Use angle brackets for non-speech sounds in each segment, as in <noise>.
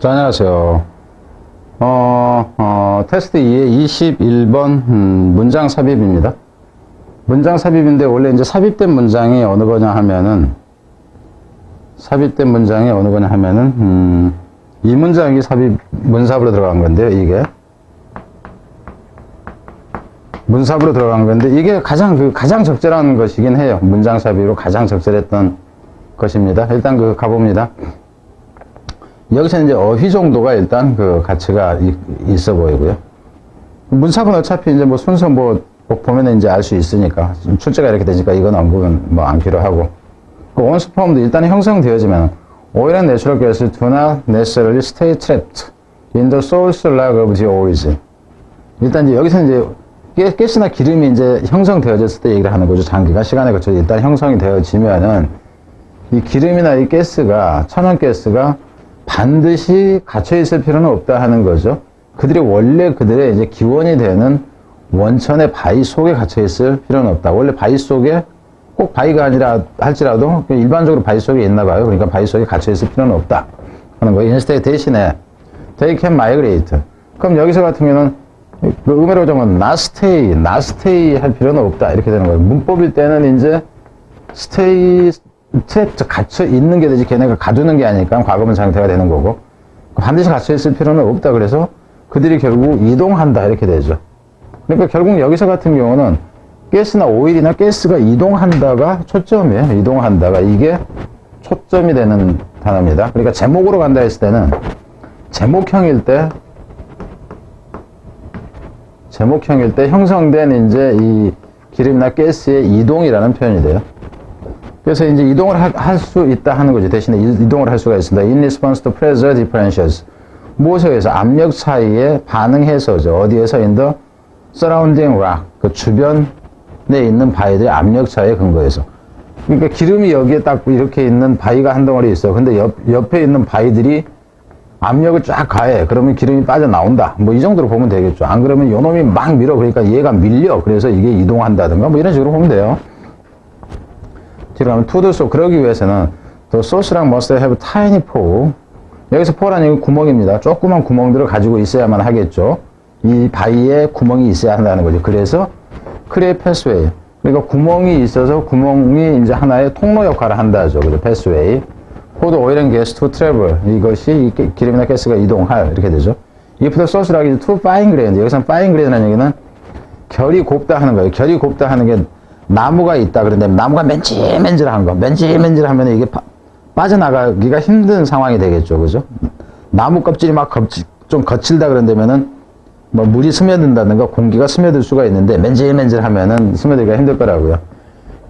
자, 안녕하세요. 어, 어, 테스트 2의 21번 음, 문장 삽입입니다. 문장 삽입인데 원래 이제 삽입된 문장이 어느 거냐 하면은 삽입된 문장이 어느 거냐 하면은 음, 이 문장이 삽입 문삽으로 들어간 건데요. 이게 문삽으로 들어간 건데 이게 가장 그 가장 적절한 것이긴 해요. 문장 삽입으로 가장 적절했던 것입니다. 일단 그 가봅니다. 여기서 이제 어휘 정도가 일단 그 가치가 이- 있어 보이고요. 문sab은 어차피 이제 뭐 순서 뭐 보면은 이제 알 수 있으니까 출제가 이렇게 되니까 이건 언급은 뭐안 필요하고 그 once form도 일단 형성되어지면 and natural gas do not necessarily stay trapped. 일단 이제 여기서 이제 가- 가스나 기름이 이제 형성되어졌을 때 얘기를 하는 거죠. 장기간 시간에 걸쳐 일단 형성이 되어지면은 이 기름이나 이 가스가 천연 가스가 반드시 갇혀 있을 필요는 없다 하는 거죠. 그들이 원래 그들의 이제 기원이 되는 원천의 바위 속에 갇혀 있을 필요는 없다. 원래 바위 속에 꼭 바위가 아니라 할지라도 일반적으로 바위 속에 있나 봐요. 그러니까 바위 속에 갇혀 있을 필요는 없다 하는 거예요. 인스테 대신에 they can migrate. 그럼 여기서 같은 경우는 그 음해로 정은 not stay, not stay 할 필요는 없다 이렇게 되는 거예요. 문법일 때는 이제 stay 트랩 갇혀 있는 게 되지 걔네가 가두는 게 아니니까 과거분 상태가 되는 거고 반드시 갇혀 있을 필요는 없다 그래서 그들이 결국 이동한다 이렇게 되죠. 그러니까 결국 여기서 같은 경우는 가스나 오일이나 가스가 이동한다가 초점이에요. 이동한다가 이게 초점이 되는 단어입니다. 그러니까 제목으로 간다 했을 때는 제목형일 때 제목형일 때 형성된 이제 이 기름이나 가스의 이동이라는 표현이 돼요. 그래서 이제 이동을 할 수 있다 하는 거죠. 대신에 이- 이동을 할 수가 있습니다. In response to pressure differentials. 무엇에 의해서 압력 차이에 반응해서죠. 어디에서 in the surrounding rock. 그 주변에 있는 바위들의 압력 차이에 근거해서. 그러니까 기름이 여기에 딱 이렇게 있는 바위가 한 덩어리 있어. 근데 옆, 옆에 있는 바위들이 압력을 쫙 가해. 그러면 기름이 빠져나온다. 뭐 이 정도로 보면 되겠죠. 안 그러면 요 놈이 막 밀어. 그러니까 얘가 밀려. 그래서 이게 이동한다든가 뭐 이런 식으로 보면 돼요. 뒤로 가면 to the source. 그러기 위해서는 the source랑 must have tiny pore. 여기서 포라는 얘기 구멍입니다. 조그만 구멍들을 가지고 있어야만 하겠죠. 이 바위에 구멍이 있어야 한다는 거죠. 그래서 크리에 패스웨이. 그러니까 구멍이 있어서 구멍이 이제 하나의 통로 역할을 한다죠. 그죠? 패스웨이. 포드 오일 앤 게스 투 트래블. 이것이 기름이나 가스가 이동할 이렇게 되죠. if the source라기 too fine grained. 여기서는 fine grain이라는 얘기는 결이 곱다 하는 거예요. 결이 곱다 하는 게 나무가 있다 그런데 나무가 맨질맨질한 거. 맨질맨질하면 이게 파- 빠져나가기가 힘든 상황이 되겠죠. 그죠? 나무 껍질이 막 겁지- 좀 거칠다 그런다면은 뭐 물이 스며든다든가 공기가 스며들 수가 있는데 맨질맨질하면은 스며들기가 힘들 거라고요.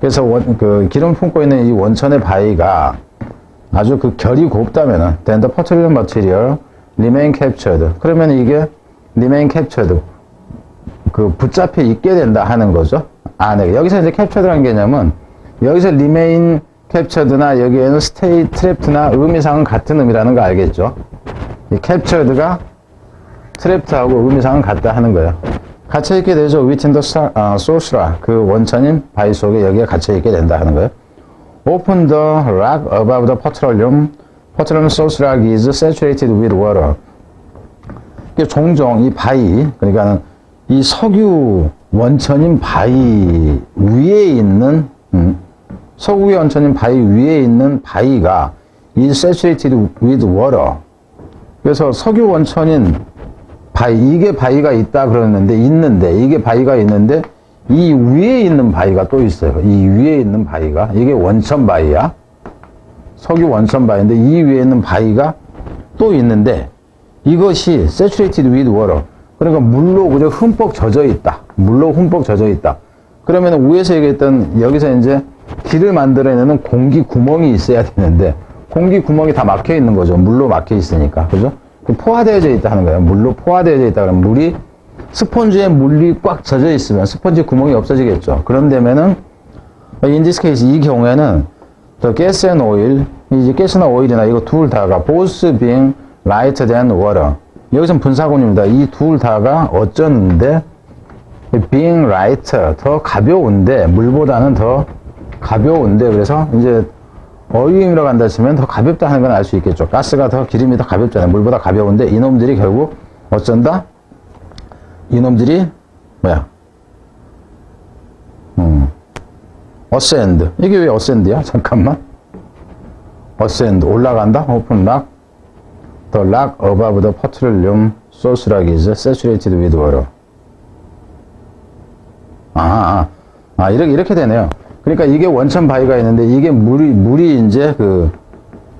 그래서 원, 그 기름 품고 있는 이 원천의 바위가 아주 그 결이 곱다면은 then the petroleum. 그러면 이게 remain captured. 그 붙잡혀 있게 된다 하는 거죠. 안에. 여기서 이제 캡처드라는 개념은 여기서 remain captured나 여기에는 stay trapped나 의미상은 같은 의미라는 거 알겠죠? 이 captured가 트랩트하고 의미상은 같다 하는 거예요. 갇혀 있게 되죠. 아, source라 그 원천인 바위 속에 여기에 갇혀 있게 된다 하는 거예요. Open the rock above the petroleum. Petroleum source rock is saturated with water. 이게 종종 이 바위, 그러니까는 이 석유 원천인 바위 위에 있는, 음, 석유 원천인 바위 위에 있는 바위가 is saturated with water. 그래서 석유 원천인 바위, 이게 바위가 있다 그러는데, 있는데, 이게 바위가 있는데, 이 위에 있는 바위가 또 있어요. 이 위에 있는 바위가. 이게 원천 바위야. 석유 원천 바위인데, 이 위에 있는 바위가 또 있는데, 이것이 saturated with water. 그러니까 물로 그저 흠뻑 젖어 있다. 물로 흠뻑 젖어 있다. 그러면 위에서 얘기했던, 여기서 이제 길을 만들어내는 공기 구멍이 있어야 되는데, 공기 구멍이 다 막혀 있는 거죠. 물로 막혀 있으니까. 그죠? 그 포화되어져 있다 하는 거예요. 물로 포화되어져 있다 그러면 물이 스펀지에 물이 꽉 젖어 있으면 스펀지 구멍이 없어지겠죠. 그런다면은 in this case 이 경우에는 the gas and oil 이제 가스나 오일이나 이거 둘 다가 both being lighter than water 여기선 분사군입니다. 이 둘 다가 어쩌는데 being lighter 더 가벼운데 물보다는 더 가벼운데 그래서 이제 어휘임이라고 한다 했으면 더 가볍다 하는 건 알 수 있겠죠. 가스가 더 기름이 더 가볍잖아요. 물보다 가벼운데 이놈들이 결국 어쩐다? 이놈들이 뭐야? 음. 어센드. 이게 왜 어센드야? 잠깐만. 어센드. 올라간다? 오픈 락. The rock above the petroleum source rock is saturated with water. 아, 아, 아, 이렇게, 이렇게 되네요. 그러니까 이게 원천 바위가 있는데 이게 물이, 물이 이제 그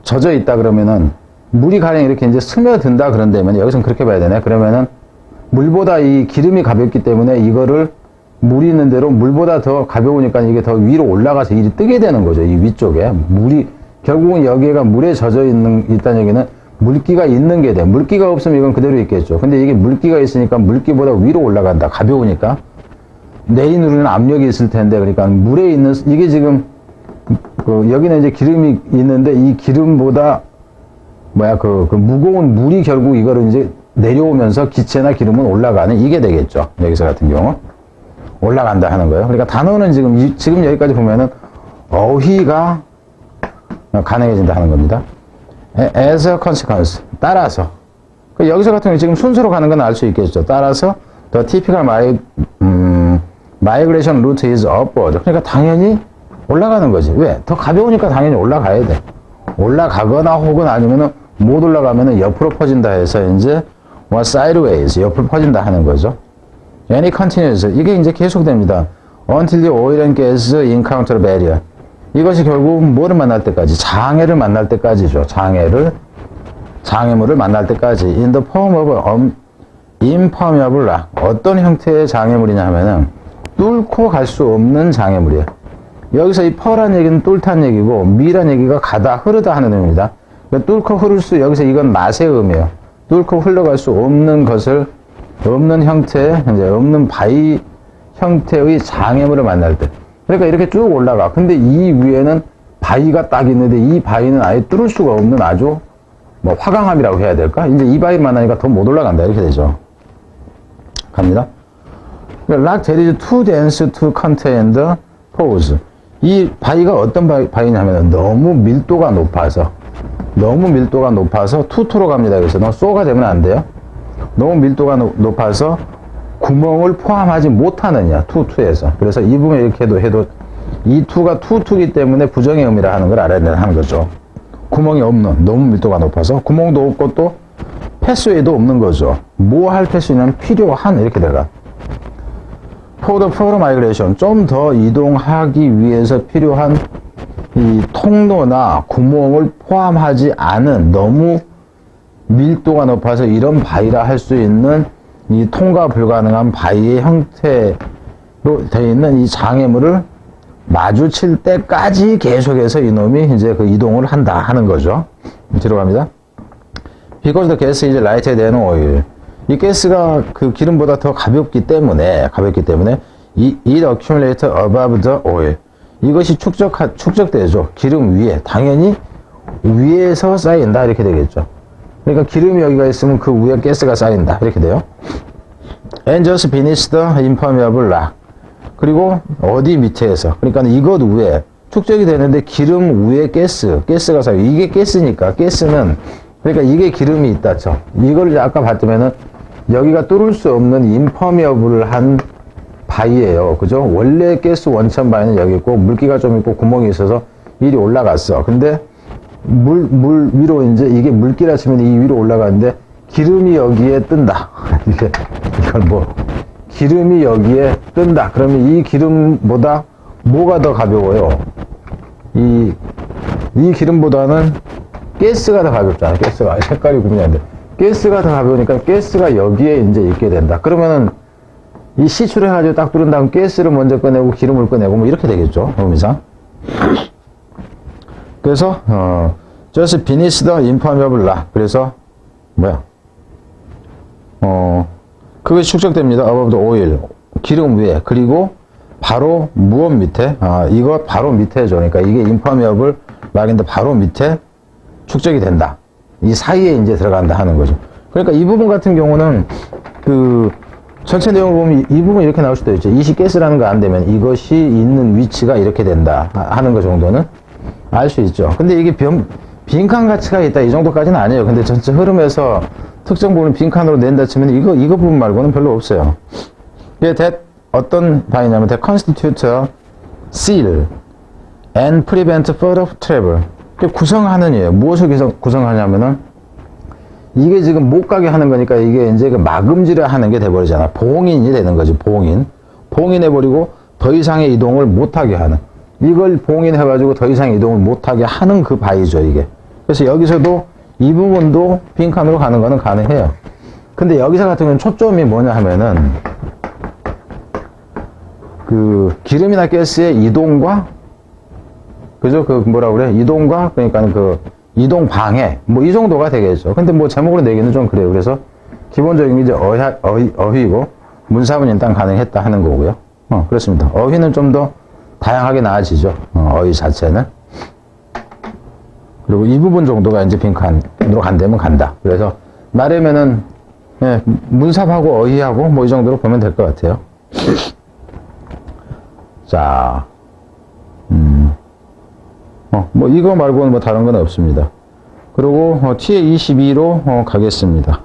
젖어 있다 그러면은 물이 가령 이렇게 이제 스며든다 그런다면 여기서는 그렇게 봐야 되네. 그러면은 물보다 이 기름이 가볍기 때문에 이거를 물이 있는 대로 물보다 더 가벼우니까 이게 더 위로 올라가서 일이 뜨게 되는 거죠. 이 위쪽에. 물이, 결국은 여기가 물에 젖어 있는, 있다는 얘기는 물기가 있는 게 돼. 물기가 없으면 이건 그대로 있겠죠. 근데 이게 물기가 있으니까 물기보다 위로 올라간다. 가벼우니까. 누르는 압력이 있을 텐데, 그러니까 물에 있는, 이게 지금, 그 여기는 이제 기름이 있는데 이 기름보다 뭐야, 그, 그 무거운 물이 결국 이거를 이제 내려오면서 기체나 기름은 올라가는 이게 되겠죠. 여기서 같은 경우. 올라간다 하는 거예요. 그러니까 단어는 지금, 이- 지금 여기까지 보면은 어휘가 가능해진다 하는 겁니다. 에- as a consequence. 따라서. 그 여기서 같은 경우 지금 순서로 가는 건 알 수 있겠죠. 따라서 the typical mi, 음, migration route is upward. 그러니까 당연히 올라가는 거지. 왜? 더 가벼우니까 당연히 올라가야 돼. 올라가거나 혹은 아니면은 못 올라가면은 옆으로 퍼진다 해서 이제 뭐 sideways 옆으로 퍼진다 하는 거죠. any continuous 이게 이제 계속됩니다. until the oil and gas encounter barrier. 이것이 결국 뭐를 만날 때까지 장애를 만날 때까지죠. 장애를 장애물을 만날 때까지 in the form of um, impermeable rock 어떤 형태의 장애물이냐 하면은 뚫고 갈 수 없는 장애물이에요. 여기서 이 펄한 얘기는 뚫단 얘기고 미란 얘기가 가다 흐르다 하는 의미입니다. 그러니까 뚫고 흐를 수 여기서 이건 맛의 의미예요. 뚫고 흘러갈 수 없는 것을 없는 형태 이제 없는 바위 형태의 장애물을 만날 때 그러니까 이렇게 쭉 올라가. 근데 이 위에는 바위가 딱 있는데 이 바위는 아예 뚫을 수가 없는 아주 뭐 화강암이라고 해야 될까? 이제 이 바위를 만나니까 더 못 올라간다 이렇게 되죠. 갑니다. That is too dense to contain the pores. 이 바위가 어떤 바위, 바위 냐면 너무 밀도가 높아서 너무 밀도가 높아서 투투로 갑니다. 그래서 너무 쏘가 되면 안 돼요. 너무 밀도가 노- 높아서 구멍을 포함하지 못하느냐 투투에서 그래서 이 부분 이렇게 해도 해도 이 투가 투투기 때문에 부정의 의미라 하는 걸 알아야 되는 거죠. 구멍이 없는 너무 밀도가 높아서 구멍도 없고 또 패스웨이도 없는 거죠. 뭐 할 패스웨이는 필요한 이렇게 for the further migration 좀더 이동하기 위해서 필요한 이 통로나 구멍을 포함하지 않은 너무 밀도가 높아서 이런 바위라 할 수 있는 이 통과 불가능한 바위의 형태로 되어 있는 이 장애물을 마주칠 때까지 계속해서 이놈이 이제 그 이동을 한다 하는 거죠. 뒤로 갑니다. Because the gas is lighter than oil. 이 가스가 그 기름보다 더 가볍기 때문에 가볍기 때문에 이 it accumulates above the oil. 이것이 축적 축적되죠. 기름 위에 당연히 위에서 쌓인다 이렇게 되겠죠. 그러니까 기름이 여기가 있으면 그 위에 가스가 쌓인다. 이렇게 돼요. And just beneath the impermeable rock. 그리고 어디 밑에서. 그러니까 이것 위에 축적이 되는데 기름 위에 가스 가스가 쌓여. 이게 가스니까. 가스는 그러니까 이게 기름이 있다 쳐. 이걸 아까 봤더면은 여기가 뚫을 수 없는 임퍼미어블한 바위예요. 그죠? 원래 가스 원천 바위는 여기 있고 물기가 좀 있고 구멍이 있어서 이리 올라갔어. 근데 물, 물 위로 이제 이게 물기라 치면 이 위로 올라가는데 기름이 여기에 뜬다. <laughs> 이게, 이걸 뭐, 기름이 여기에 뜬다. 그러면 이 기름보다 뭐가 더 가벼워요? 이, 이 기름보다는 가스가 더 가볍잖아. 가스가. 색깔이 구분이 안 돼. 가스가 더 가벼우니까 가스가 여기에 이제 있게 된다. 그러면은 이 시출해가지고 딱 뚫은 다음 가스를 먼저 꺼내고 기름을 꺼내고 뭐 이렇게 되겠죠. 의미상. 그래서 어 beneath the impermeable rock. 그래서 뭐야? 어 그게 축적됩니다. above the. 기름 위에 그리고 바로 무엇 밑에 아 이거 바로 밑에죠. 그러니까 이게 impermeable rock인데 바로 밑에 축적이 된다. 이 사이에 이제 들어간다 하는 거죠. 그러니까 이 부분 같은 경우는 그 전체 내용을 보면 이, 이 부분 이렇게 나올 수도 있죠. 이시 가스라는 거 안 되면 이것이 있는 위치가 이렇게 된다 하- 하는 거 정도는 알 수 있죠. 근데 이게 변, 빈칸 가치가 있다 이 정도까지는 아니에요. 근데 전체 흐름에서 특정 부분을 빈칸으로 낸다 치면 이거 이거 부분 말고는 별로 없어요. 이게 that 어떤 바이냐면 that constitute seal and prevent further travel. 그 구성하는 이에요. 무엇을 구성, 구성하냐면은 이게 지금 못 가게 하는 거니까 이게 이제 그 막음지를 하는 게 돼버리잖아. 봉인이 되는 거지, 봉인. 봉인해버리고 더 이상의 이동을 못하게 하는. 이걸 봉인해가지고 더 이상 이동을 못하게 하는 그 바이죠, 이게. 그래서 여기서도 이 부분도 빈칸으로 가는 거는 가능해요. 근데 여기서 같은 경우는 초점이 뭐냐 하면은 그 기름이나 가스의 이동과 그죠? 그 뭐라 그래? 이동과 그러니까 그 이동 방해 뭐 이 정도가 되겠죠. 근데 뭐 제목으로 내기는 좀 그래요. 그래서 기본적인 게 이제 어휘, 어휘, 어휘고 문사문 일단 가능했다 하는 거고요. 어, 그렇습니다. 어휘는 좀더 다양하게 나아지죠. 어, 어휘 자체는. 그리고 이 부분 정도가 이제 빈칸으로 간다면 간다. 그래서 나려면은 예, 문삽하고 어휘하고 뭐 이 정도로 보면 될 것 같아요. 자, 어, 뭐 이거 말고는 뭐 다른 건 없습니다. 그리고 어, T에 22로 어, 가겠습니다.